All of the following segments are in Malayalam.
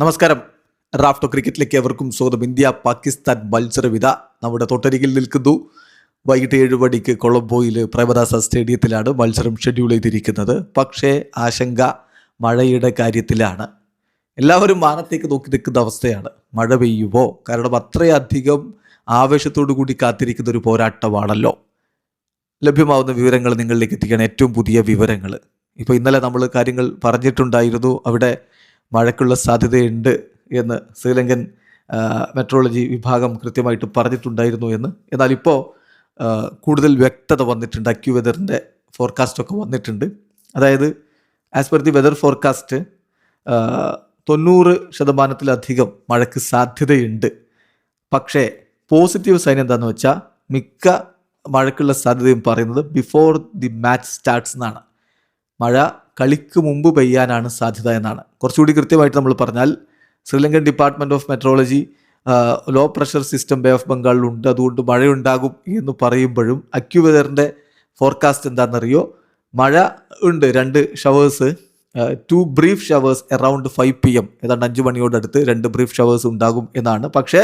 നമസ്കാരം. റാഫ്റ്റോ ക്രിക്കറ്റിലേക്ക് എവർക്കും സ്വാഗതം. ഇന്ത്യ പാകിസ്ഥാൻ മത്സരവിധ നമ്മുടെ തൊട്ടരികിൽ നിൽക്കുന്നു. വൈകിട്ട് ഏഴ് മണിക്ക് കൊളംബോയിൽ പ്രേമദാസ സ്റ്റേഡിയത്തിലാണ് മത്സരം ഷെഡ്യൂൾ ചെയ്തിരിക്കുന്നത്. പക്ഷേ ആശങ്ക മഴയുടെ കാര്യത്തിലാണ്. എല്ലാവരും മാനത്തേക്ക് നോക്കി നിൽക്കുന്ന അവസ്ഥയാണ്. മഴ പെയ്യുമോ? കാരണം അത്രയധികം ആവേശത്തോടു കൂടി കാത്തിരിക്കുന്ന ഒരു പോരാട്ടമാണല്ലോ. ലഭ്യമാവുന്ന വിവരങ്ങൾ നിങ്ങളിലേക്ക് എത്തിക്കാൻ ഏറ്റവും പുതിയ വിവരങ്ങൾ. ഇപ്പോൾ ഇന്നലെ നമ്മൾ കാര്യങ്ങൾ പറഞ്ഞിട്ടുണ്ടായിരുന്നു. അവിടെ മഴയ്ക്കുള്ള സാധ്യതയുണ്ട് എന്ന് ശ്രീലങ്കൻ മെട്രോളജി വിഭാഗം കൃത്യമായിട്ട് പറഞ്ഞിട്ടുണ്ടായിരുന്നു എന്ന്. എന്നാൽ ഇപ്പോൾ കൂടുതൽ വ്യക്തത വന്നിട്ടുണ്ട്. അക്യു വെതറിന്റെ ഫോർകാസ്റ്റൊക്കെ വന്നിട്ടുണ്ട്. അതായത് as per the weather forecast തൊണ്ണൂറ് ശതമാനത്തിലധികം മഴയ്ക്ക് സാധ്യതയുണ്ട്. പക്ഷേ പോസിറ്റീവ് സൈൻ എന്താണെന്ന് വെച്ചാൽ മിക്ക മഴയ്ക്കുള്ള സാധ്യതയും പറയുന്നത് ബിഫോർ ദി മാച്ച് സ്റ്റാർട്ട്സ് എന്നാണ്. മഴ കളിക്ക് മുമ്പ് പെയ്യാനാണ് സാധ്യത എന്നാണ്. കുറച്ചുകൂടി കൃത്യമായിട്ട് നമ്മൾ പറഞ്ഞാൽ Sri Lankan department of metrology low pressure system bay of ബംഗാളിലുണ്ട് അതുകൊണ്ട് മഴയുണ്ടാകും എന്ന് പറയുമ്പോഴും അക്യുവെതറിന്റെ ഫോർകാസ്റ്റ് എന്താണെന്നറിയോ? മഴ ഉണ്ട് രണ്ട് showers two brief showers around five P M ഏതാണ്ട് അഞ്ച് മണിയോടടുത്ത് രണ്ട് ബ്രീഫ് ഷവേഴ്സ് ഉണ്ടാകും എന്നാണ്. പക്ഷേ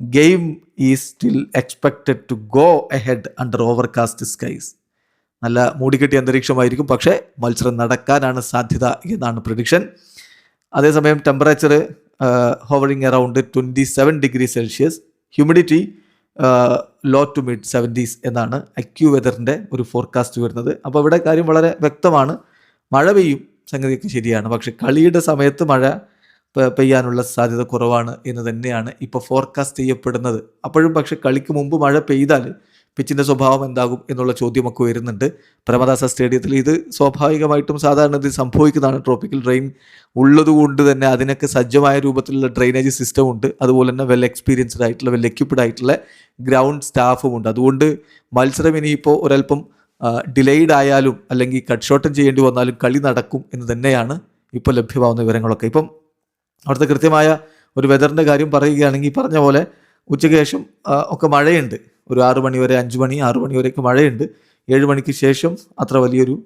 game is still expected to go ahead under overcast skies നല്ല മൂടിക്കെട്ടിയ അന്തരീക്ഷമായിരിക്കും. പക്ഷേ മത്സരം നടക്കാനാണ് സാധ്യത എന്നാണ് പ്രഡിക്ഷൻ അതേസമയം temperature hovering around twenty seven degree Celsius humidity low to mid seventies എന്നാണ് അക്യു വെതറിന്റെ ഒരു ഫോർകാസ്റ്റ് വരുന്നത്. അപ്പോൾ ഇവിടെ കാര്യം വളരെ വ്യക്തമാണ്. മഴ പെയ്യും സംഗതിയൊക്കെ ശരിയാണ്. പക്ഷെ കളിയുടെ സമയത്ത് മഴ പെയ്യാനുള്ള സാധ്യത കുറവാണ് എന്ന് തന്നെയാണ് ഇപ്പോൾ ഫോർകാസ്റ്റ് ചെയ്യപ്പെടുന്നത്. അപ്പോഴും പക്ഷെ കളിക്ക് മുമ്പ് മഴ പെയ്താൽ പിച്ചിന്റെ സ്വഭാവം എന്താകും എന്നുള്ള ചോദ്യമൊക്കെ വരുന്നുണ്ട്. പ്രേമദാസ സ്റ്റേഡിയത്തിൽ ഇത് സ്വാഭാവികമായിട്ടും സാധാരണ ഇത് സംഭവിക്കുന്നതാണ്. ട്രോപ്പിക്കൽ ഡ്രെയിൻ ഉള്ളതുകൊണ്ട് തന്നെ അതിനൊക്കെ സജ്ജമായ രൂപത്തിലുള്ള ഡ്രെയിനേജ് സിസ്റ്റം ഉണ്ട്. അതുപോലെ തന്നെ വെൽ എക്സ്പീരിയൻസ്ഡ് ആയിട്ടുള്ള വെൽ എക്യുപ്ഡ് ആയിട്ടുള്ള ഗ്രൗണ്ട് സ്റ്റാഫും ഉണ്ട്. അതുകൊണ്ട് മത്സരം ഇനിയിപ്പോൾ ഒരല്പം ഡിലേയ്ഡ് ആയാലും അല്ലെങ്കിൽ കട്ട് ഷോട്ടം ചെയ്യേണ്ടി വന്നാലും കളി നടക്കും എന്ന് തന്നെയാണ് ഇപ്പോൾ ലഭ്യമാവുന്ന വിവരങ്ങളൊക്കെ. ഇപ്പം അവിടുത്തെ കൃത്യമായ ഒരു വെതറിന്റെ കാര്യം പറയുകയാണെങ്കിൽ പറഞ്ഞ പോലെ ഉച്ചയ്ക്ക് ശേഷം ഒക്കെ മഴയുണ്ട്. ഒരു ആറു മണി വരെ മണി ആറു മണി വരെയൊക്കെ മഴയുണ്ട്. ഏഴ് മണിക്ക് ശേഷം അത്ര വലിയൊരു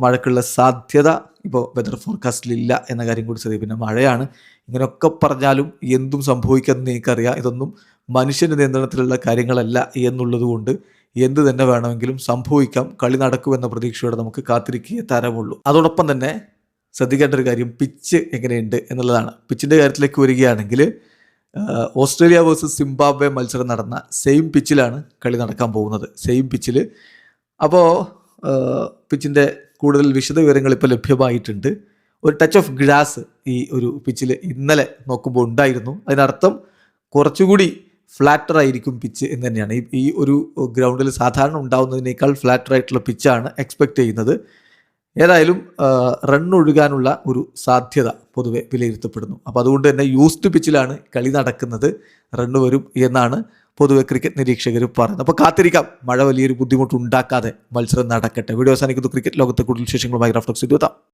മഴയ്ക്കുള്ള സാധ്യത ഇപ്പോൾ വെതർ ഫോർകാസ്റ്റിലില്ല എന്ന കാര്യം കൂടി ശ്രദ്ധിക്കും പിന്നെ മഴയാണ്. ഇങ്ങനെയൊക്കെ പറഞ്ഞാലും എന്തും സംഭവിക്കാമെന്ന് എനിക്കറിയാം. ഇതൊന്നും മനുഷ്യന്റെ നിയന്ത്രണത്തിലുള്ള കാര്യങ്ങളല്ല എന്നുള്ളതുകൊണ്ട് എന്ത് തന്നെ വേണമെങ്കിലും സംഭവിക്കാം. കളി നടക്കുമെന്ന പ്രതീക്ഷയോടെ നമുക്ക് കാത്തിരിക്കുകയേ തരമുള്ളൂ. അതോടൊപ്പം തന്നെ ശ്രദ്ധിക്കേണ്ട ഒരു കാര്യം പിച്ച് എങ്ങനെയുണ്ട് എന്നുള്ളതാണ്. പിച്ചിന്റെ കാര്യത്തിലേക്ക് വരികയാണെങ്കിൽ ഓസ്ട്രേലിയ വേഴ്സസ് സിംബാബ്വെ മത്സരം നടന്ന സെയിം പിച്ചിലാണ് കളി നടക്കാൻ പോകുന്നത്. സെയിം പിച്ചിൽ അപ്പോൾ പിച്ചിന്റെ കൂടുതൽ വിശദ വിവരങ്ങൾ ഇപ്പോൾ ലഭ്യമായിട്ടുണ്ട്. ഒരു ടച്ച് ഓഫ് ഗ്രാസ് ഈ ഒരു പിച്ചിൽ ഇന്നലെ നോക്കുമ്പോൾ ഉണ്ടായിരുന്നു. അതിനർത്ഥം കുറച്ചുകൂടി ഫ്ലാറ്റർ ആയിരിക്കും പിച്ച് എന്ന് തന്നെയാണ്. ഈ ഒരു ഗ്രൗണ്ടിൽ സാധാരണ ഉണ്ടാകുന്നതിനേക്കാൾ ഫ്ലാറ്റർ ആയിട്ടുള്ള പിച്ചാണ് എക്സ്പെക്റ്റ് ചെയ്യുന്നത്. ഏതായാലും റൺ ഒഴുകാനുള്ള ഒരു സാധ്യത പൊതുവെ വിലയിരുത്തപ്പെടുന്നു. അപ്പോൾ അതുകൊണ്ട് തന്നെ യൂസ്ഡ് പിച്ചിലാണ് കളി നടക്കുന്നത്. റണ്ണ് വരും എന്നാണ് പൊതുവെ ക്രിക്കറ്റ് നിരീക്ഷകർ പറയുന്നത്. അപ്പോൾ കാത്തിരിക്കാം. മഴ വലിയൊരു ബുദ്ധിമുട്ട് ഉണ്ടാക്കാതെ മത്സരം നടക്കട്ടെ. വീഡിയോ അവസാനിക്കുന്നു. ക്രിക്കറ്റ് ലോകത്തെ കൂടുതൽ വിശേഷങ്ങളുമായി റഫ്ലക്സ് എത്താം.